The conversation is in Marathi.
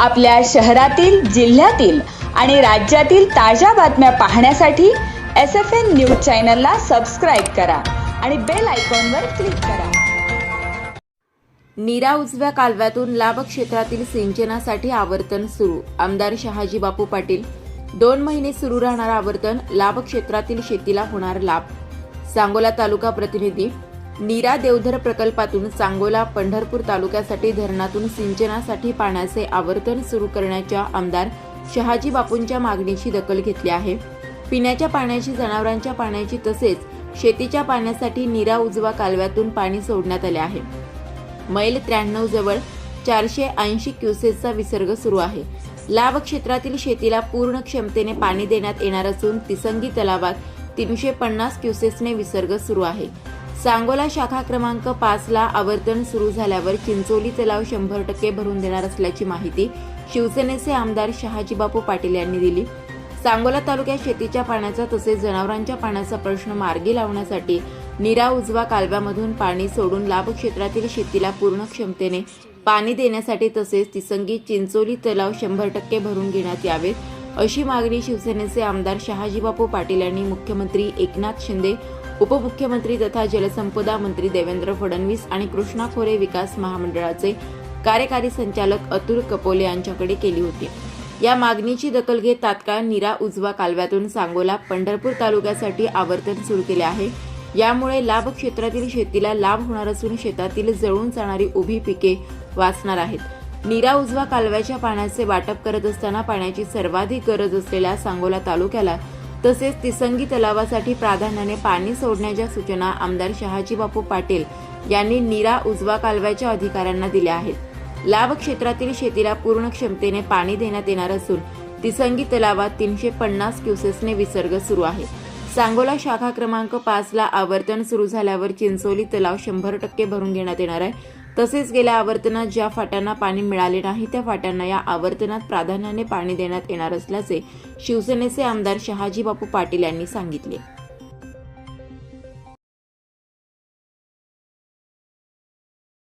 आपल्या शहरातील जिल्ह्यातील आणि राज्यातील ताज्या बातम्या पाहण्यासाठी एस एफ एन न्यूज चॅनलला सबस्क्राईब करा आणि बेल आयकॉनवर क्लिक करा. नीरा उजव्या कालव्यातून लाभ क्षेत्रातील सिंचनासाठी आवर्तन सुरू. आमदार शहाजी बापू पाटील दोन महिने सुरू राहणार आवर्तन लाभ क्षेत्रातील शेतीला होणार लाभ. सांगोला तालुका प्रतिनिधी नीरा देवधर प्रकल्पातून सांगोला पंढरपूर तालुक्यासाठी धरणातून सिंचनासाठी पाण्याचे आवर्तन सुरू करण्याच्या आमदार शहाजी बापूंच्या मागणीची दखल घेतली आहे. पिण्याच्या पाण्याची जनावरांच्या पाण्याची तसेच शेतीच्या पाण्यासाठी नीरा उजवा कालव्यातून पाणी सोडण्यात आले आहे. मैल त्र्याण्णव जवळ चारशे ऐंशी क्युसेसचा विसर्ग सुरू आहे. लाभ क्षेत्रातील शेतीला पूर्ण क्षमतेने पाणी देण्यात येणार असून तिसंगी तलावात तीनशे पन्नास क्युसेसने विसर्ग सुरू आहे. सांगोला शाखा क्रमांक पाचला आवर्तन सुरू झाल्यावर चिंचोली तलाव शंभर टक्के भरून देणार असल्याची माहिती शिवसेनेचे आमदार शहाजीबापू पाटील यांनी दिली. सांगोला तालुक्यात शेतीच्या पाण्याचा तसेच जनावरांच्या पाण्याचा प्रश्न मार्गी लावण्यासाठी निरा उजवा कालव्यामधून पाणी सोडून लाभ क्षेत्रातील शेतीला पूर्ण क्षमतेने पाणी देण्यासाठी तसेच तिसंगी चिंचोली तलाव शंभर टक्के भरून घेण्यात यावेत. अशी मागणी शिवसेनेचे आमदार शहाजीबापू पाटील यांनी मुख्यमंत्री एकनाथ शिंदे उपमुख्यमंत्री तथा जलसंपदा मंत्री देवेंद्र फडणवीस आणि कृष्णा खोरे विकास महामंडळाचे कार्यकारी संचालक अतुल कपोले यांच्याकडे केली होती. या मागणीची दखल घेत तात्काळ निरा उजवा कालव्यातून सांगोला पंढरपूर तालुक्यासाठी आवर्तन सुरू केले आहे. यामुळे लाभ क्षेत्रातील शेतीला लाभ होणार असून शेतातील जळून जाणारी उभी पिके वाचणार आहेत. निरा उजवा कालव्याच्या पाण्याचे वाटप करत असताना पाण्याची सर्वाधिक गरज असलेल्या सांगोला तालुक्याला तसेच तिसंगी तलावासाठी प्राधान्याने पाणी सोडण्याच्या सूचना आमदार शहाजी बापू पाटील यांनी नीरा उजवा कालव्याच्या अधिकाऱ्यांना दिल्या आहेत. लाभ क्षेत्रातील शेतीला पूर्ण क्षमतेने पाणी देण्यात येणार असून तिसंगी तलावात तीनशे पन्नास क्युसेसने विसर्ग सुरू आहे. सांगोला शाखा क्रमांक पाचला आवर्तन सुरू झाल्यावर चिंचोली तलाव शंभर टक्के भरून घेण्यात येणार आहे. तसेच गेल्या आवर्तनात ज्या फाट्यांना पाणी मिळाले नाही त्या फाट्यांना या आवर्तनात प्राधान्याने पाणी देण्यात येणार असल्याचे शिवसेनेचे आमदार शहाजी बापू पाटील यांनी सांगितले.